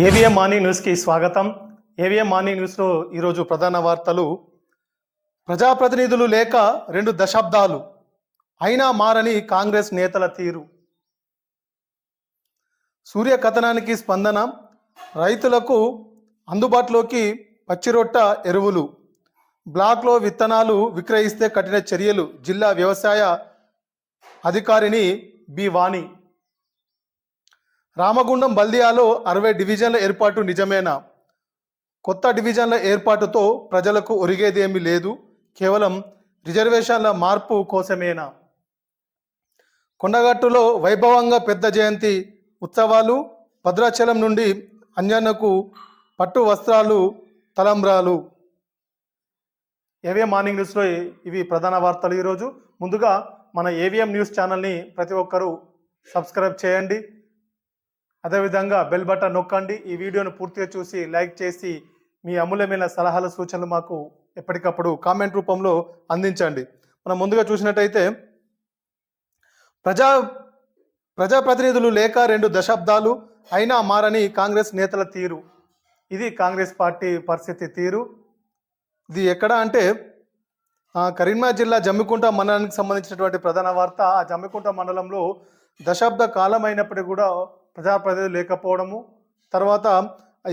AVM morning న్యూస్కి స్వాగతం. AVM morning న్యూస్లో ఈరోజు ప్రధాన వార్తలు. ప్రజాప్రతినిధులు లేక రెండు దశాబ్దాలు అయినా మారని కాంగ్రెస్ నేతల తీరు. సూర్య కథనానికి స్పందన రైతులకు అందుబాటులోకి పచ్చిరొట్ట ఎరువులు బ్లాక్లో విత్తనాలు విక్రయిస్తే కఠిన చర్యలు జిల్లా వ్యవసాయ అధికారిని బి వాణి. రామగుండం బల్దియాలో అరవై డివిజన్ల ఏర్పాటు నిజమేనా? కొత్త డివిజన్ల ఏర్పాటుతో ప్రజలకు ఒరిగేదేమీ లేదు. కేవలం రిజర్వేషన్ల మార్పు కోసమేనా? కొండగట్టులో వైభవంగా పెద్ద జయంతి ఉత్సవాలు భద్రాచలం నుండి అంజన్నకు పట్టు వస్త్రాలు తలంబ్రాలు. ఏవిఎం మార్నింగ్ న్యూస్లో ఇవి ప్రధాన వార్తలు ఈరోజు. ముందుగా మన ఏవిఎం న్యూస్ ఛానల్ని ప్రతి ఒక్కరూ సబ్స్క్రైబ్ చేయండి. అదేవిధంగా బెల్ బటన్ నొక్కండి. ఈ వీడియోను పూర్తిగా చూసి లైక్ చేసి మీ అమూల్యమైన సలహాల సూచనలు మాకు ఎప్పటికప్పుడు కామెంట్ రూపంలో అందించండి. మనం ముందుగా చూసినట్టయితే ప్రజా ప్రజాప్రతినిధులు లేక రెండు దశాబ్దాలు అయినా మారని కాంగ్రెస్ నేతల తీరు. ఇది కాంగ్రెస్ పార్టీ పరిస్థితి తీరు. ఇది ఎక్కడ అంటే కరీంనగర్ జిల్లా జమ్మికుంట మండలానికి సంబంధించినటువంటి ప్రధాన వార్త. ఆ జమ్మికుంట మండలంలో దశాబ్ద కాలం అయినప్పటికీ కూడా ప్రజాప్రతినిధులు లేకపోవడము తర్వాత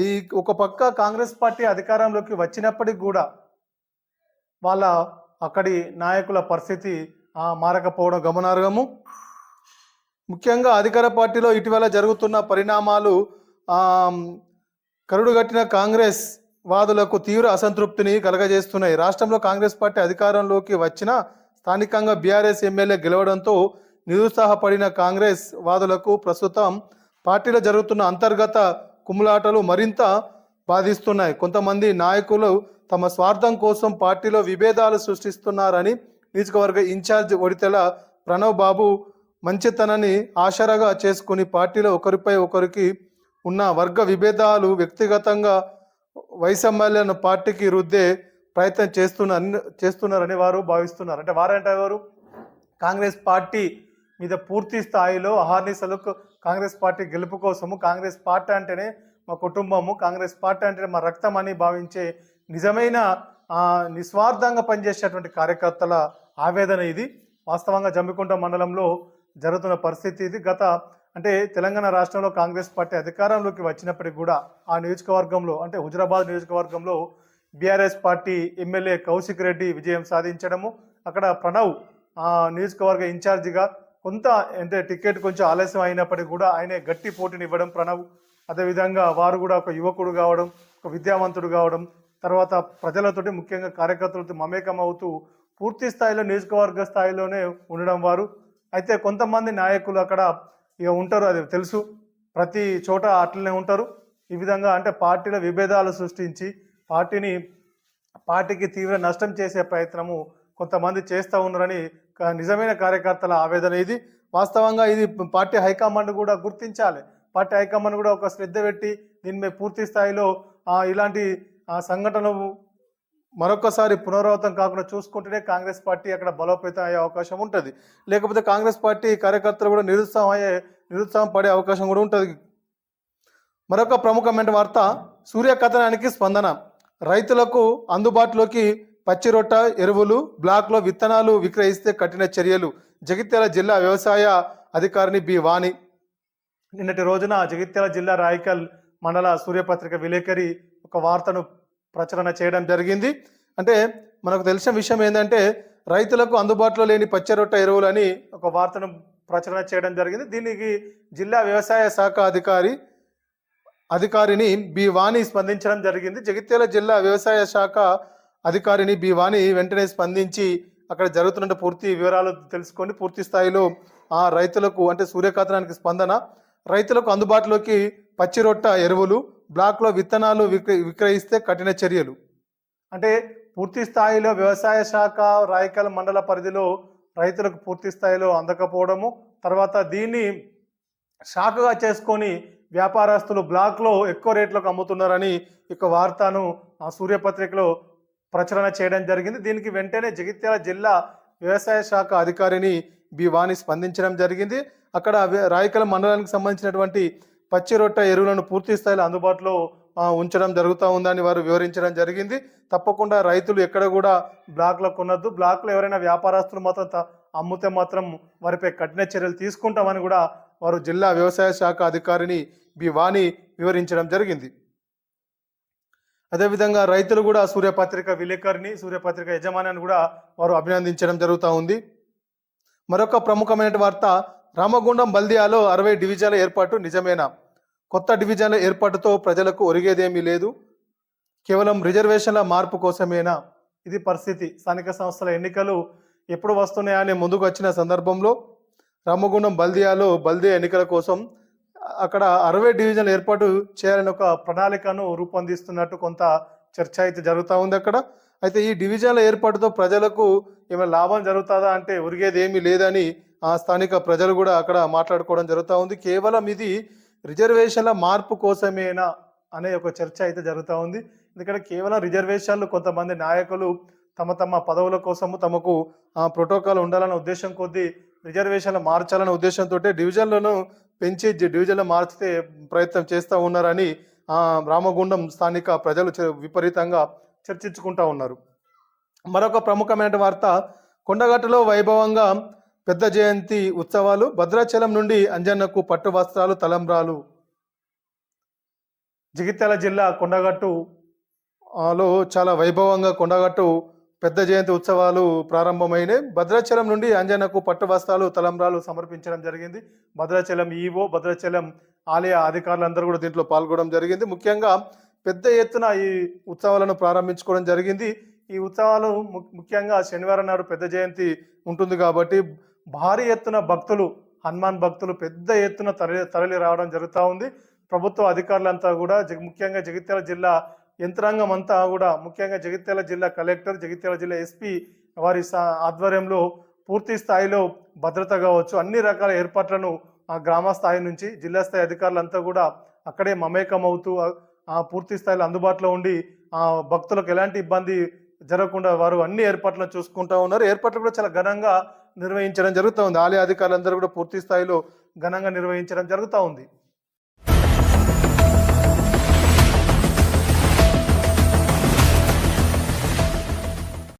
ఈ ఒక పక్క కాంగ్రెస్ పార్టీ అధికారంలోకి వచ్చినప్పటికి కూడా వాళ్ళ అక్కడి నాయకుల పరిస్థితి మారకపోవడం గమనార్హము. ముఖ్యంగా అధికార పార్టీలో ఇటీవల జరుగుతున్న పరిణామాలు కరుడుగట్టిన కాంగ్రెస్ వాదులకు తీవ్ర అసంతృప్తిని కలగజేస్తున్నాయి. రాష్ట్రంలో కాంగ్రెస్ పార్టీ అధికారంలోకి వచ్చిన స్థానికంగా బీఆర్ఎస్ ఎమ్మెల్యే గెలవడంతో నిరుత్సాహపడిన కాంగ్రెస్ వాదులకు ప్రస్తుతం పార్టీలో జరుగుతున్న అంతర్గత కుమ్ములాటలు మరింత బాధిస్తున్నాయి. కొంతమంది నాయకులు తమ స్వార్థం కోసం పార్టీలో విభేదాలు సృష్టిస్తున్నారని నియోజకవర్గ ఇన్ఛార్జ్ ఒడితెల ప్రణవ్ బాబు మంచితనాన్ని ఆసరాగా చేసుకుని పార్టీలో ఒకరిపై ఒకరికి ఉన్న వర్గ విభేదాలు వ్యక్తిగతంగా వైసమ్యాలను పార్టీకి రుద్దే ప్రయత్నం చేస్తున్న చేస్తున్నారని వారు భావిస్తున్నారు. అంటే వారంటే ఎవరు? కాంగ్రెస్ పార్టీ మీద పూర్తి స్థాయిలో అహార్నిసలు కాంగ్రెస్ పార్టీ గెలుపు కోసము కాంగ్రెస్ పార్టీ అంటేనే మా కుటుంబము కాంగ్రెస్ పార్టీ అంటేనే మా రక్తం అని భావించే నిజమైన నిస్వార్థంగా పనిచేసేటువంటి కార్యకర్తల ఆవేదన ఇది. వాస్తవంగా జమ్మికుంట మండలంలో జరుగుతున్న పరిస్థితి ఇది. గత అంటే తెలంగాణ రాష్ట్రంలో కాంగ్రెస్ పార్టీ అధికారంలోకి వచ్చినప్పటికి కూడా ఆ నియోజకవర్గంలో అంటే హుజరాబాద్ నియోజకవర్గంలో BRS party MLA Kaushik Reddy విజయం సాధించడము అక్కడ ప్రణవ్ ఆ, నియోజకవర్గ ఇన్ఛార్జిగా కొంత అంటే టికెట్ కొంచెం ఆలస్యం అయినప్పటికీ కూడా ఆయనే గట్టి పోటీని ఇవ్వడం ప్రణవ్ అదేవిధంగా వారు కూడా ఒక యువకుడు కావడం ఒక విద్యావంతుడు కావడం తర్వాత ప్రజలతోటి ముఖ్యంగా కార్యకర్తలతో మమేకం అవుతూ పూర్తి స్థాయిలో నియోజకవర్గ స్థాయిలోనే ఉండడం వారు. అయితే కొంతమంది నాయకులు అక్కడ ఇక ఉంటారు అది తెలుసు. ప్రతి చోట అట్లనే ఉంటారు. ఈ విధంగా అంటే పార్టీల విభేదాలు సృష్టించి పార్టీని పార్టీకి తీవ్ర నష్టం చేసే ప్రయత్నము కొంతమంది చేస్తూ ఉన్నారని నిజమైన కార్యకర్తల ఆవేదన ఇది. వాస్తవంగా ఇది పార్టీ హైకమాండ్ కూడా గుర్తించాలి. పార్టీ హైకమాండ్ కూడా ఒక శ్రద్ధ పెట్టి దీని మీద పూర్తి స్థాయిలో ఇలాంటి సంఘటన సంఘటనలు మరొకసారి పునరావృతం కాకుండా చూసుకుంటేనే కాంగ్రెస్ పార్టీ అక్కడ బలోపేతం అయ్యే అవకాశం ఉంటుంది. లేకపోతే కాంగ్రెస్ పార్టీ కార్యకర్తలు కూడా నిరుత్సాహం అయ్యే నిరుత్సాహం పడే అవకాశం కూడా ఉంటుంది. మరొక ప్రముఖమైన వార్త సూర్య కథనానికి స్పందన. రైతులకు అందుబాటులోకి పచ్చిరొట్ట ఎరువులు బ్లాక్లో విత్తనాలు విక్రయిస్తే కఠిన చర్యలు. జగిత్యాల జిల్లా వ్యవసాయ అధికారిని బి. వాణి. నిన్నటి రోజున జగిత్యాల జిల్లా రాయకల్ మండల సూర్యపత్రిక విలేకరి ఒక వార్తను ప్రచురణ చేయడం జరిగింది. అంటే మనకు తెలిసిన విషయం ఏంటంటే రైతులకు అందుబాటులో లేని పచ్చరొట్ట ఎరువులని ఒక వార్తను ప్రచురణ చేయడం జరిగింది. దీనికి జిల్లా వ్యవసాయ శాఖ అధికారి అధికారిని బి. వాణి స్పందించడం జరిగింది. జగిత్యాల జిల్లా వ్యవసాయ శాఖ అధికారిని బి వాణి వెంటనే స్పందించి అక్కడ జరుగుతున్న పూర్తి వివరాలు తెలుసుకొని పూర్తి స్థాయిలో ఆ రైతులకు అంటే సూర్యకాతనానికి స్పందన రైతులకు అందుబాటులోకి పచ్చిరొట్ట ఎరువులు బ్లాక్లో విత్తనాలు విక్ర విక్రయిస్తే కఠిన చర్యలు. అంటే పూర్తి స్థాయిలో వ్యవసాయ శాఖ రాయకల్ మండల పరిధిలో రైతులకు పూర్తి స్థాయిలో అందకపోవడము తర్వాత దీన్ని శాఖగా చేసుకొని వ్యాపారస్తులు బ్లాక్లో ఎక్కువ రేట్లకు అమ్ముతున్నారని ఇక వార్తను ఆ సూర్యపత్రికలో ప్రచురణ చేయడం జరిగింది. దీనికి వెంటనే జగిత్యాల జిల్లా వ్యవసాయ శాఖ అధికారిని బి. వాణి స్పందించడం జరిగింది. అక్కడ రాయకల మండలానికి సంబంధించినటువంటి పచ్చి రొట్టె ఎరువులను పూర్తి స్థాయిలో అందుబాటులో ఉంచడం జరుగుతూ ఉందని వారు వివరించడం జరిగింది. తప్పకుండా రైతులు ఎక్కడ కూడా బ్లాక్లో కొనద్దు. బ్లాక్లో ఎవరైనా వ్యాపారస్తులు మాత్రం త- అమ్మితే మాత్రం వారిపై కఠిన చర్యలు తీసుకుంటామని కూడా వారు జిల్లా వ్యవసాయ శాఖ అధికారిని బి. వాణి వివరించడం జరిగింది. అదేవిధంగా రైతులు కూడా సూర్యపత్రిక విలేకరిని సూర్యపత్రిక యజమానిని కూడా వారు అభినందించడం జరుగుతూ ఉంది. మరొక ప్రముఖమైన వార్త రామగుండం బల్దియాలో అరవై డివిజన్ల ఏర్పాటు నిజమేనా? కొత్త డివిజన్ల ఏర్పాటుతో ప్రజలకు ఒరిగేదేమీ లేదు. కేవలం రిజర్వేషన్ల మార్పు కోసమేనా? ఇది పరిస్థితి. స్థానిక సంస్థల ఎన్నికలు ఎప్పుడు వస్తున్నాయని ముందుకు వచ్చిన సందర్భంలో రామగుండం బల్దియాలో బల్దే ఎన్నికల కోసం అక్కడ అరవై డివిజన్లు ఏర్పాటు చేయాలని ఒక ప్రణాళికను రూపొందిస్తున్నట్టు కొంత చర్చ అయితే జరుగుతూ ఉంది అక్కడ. అయితే ఈ డివిజన్ల ఏర్పాటుతో ప్రజలకు ఏమైనా లాభం జరుగుతుందా అంటే ఉరిగేది ఏమీ లేదని ఆ స్థానిక ప్రజలు కూడా అక్కడ మాట్లాడుకోవడం జరుగుతూ ఉంది. కేవలం ఇది రిజర్వేషన్ల మార్పు కోసమేనా అనే ఒక చర్చ అయితే జరుగుతూ ఉంది. ఎందుకంటే కేవలం రిజర్వేషన్లు కొంతమంది నాయకులు తమ తమ పదవుల కోసము తమకు ఆ, ప్రోటోకాల్ ఉండాలన్న ఉద్దేశం కొద్దీ రిజర్వేషన్లు మార్చాలనే ఉద్దేశంతో డివిజన్లను పెంచి డివిజన్లో మార్చితే ప్రయత్నం చేస్తూ ఉన్నారని రామగుండం స్థానిక ప్రజలు విపరీతంగా చర్చించుకుంటా ఉన్నారు. మరొక ప్రముఖమైన వార్త కొండగట్టులో వైభవంగా పెద్ద జయంతి ఉత్సవాలు భద్రాచలం నుండి అంజన్నకు పట్టు వస్త్రాలు తలంబ్రాలు జగిత్యాల జిల్లా కొండగట్టు లో చాలా వైభవంగా కొండగట్టు పెద్ద జయంతి ఉత్సవాలు ప్రారంభమైనాయి భద్రాచలం నుండి అంజనకు పట్టు వస్త్రాలు తలంబ్రాలు సమర్పించడం జరిగింది. భద్రాచలం ఈవో భద్రాచలం ఆలయ అధికారులందరూ కూడా దీంట్లో పాల్గొనడం జరిగింది. ముఖ్యంగా పెద్ద ఎత్తున ఈ ఉత్సవాలను ప్రారంభించుకోవడం జరిగింది. ఈ ఉత్సవాలు ము- ముఖ్యంగా శనివారం నాడు పెద్ద జయంతి ఉంటుంది కాబట్టి భారీ ఎత్తున భక్తులు హనుమాన్ భక్తులు పెద్ద ఎత్తున తరలి తరలి రావడం జరుగుతూ ఉంది. ప్రభుత్వ అధికారులంతా కూడా ముఖ్యంగా జగిత్యాల జిల్లా యంత్రాంగం అంతా కూడా ముఖ్యంగా జగిత్యాల జిల్లా కలెక్టర్ జగిత్యాల జిల్లా ఎస్పీ వారి సా- ఆధ్వర్యంలో పూర్తి స్థాయిలో భద్రత కావచ్చు అన్ని రకాల ఏర్పాట్లను ఆ గ్రామ స్థాయి నుంచి జిల్లా స్థాయి అధికారులంతా కూడా అక్కడే మమేకం అవుతూ ఆ- పూర్తి స్థాయిలో అందుబాటులో ఉండి ఆ భక్తులకు ఎలాంటి ఇబ్బంది జరగకుండా వారు అన్ని ఏర్పాట్లను చూసుకుంటా ఉన్నారు. ఏర్పాట్లు కూడా చాలా ఘనంగా నిర్వహించడం జరుగుతూ ఉంది. ఆలయ అధికారులందరూ కూడా పూర్తి స్థాయిలో ఘనంగా నిర్వహించడం జరుగుతూ ఉంది.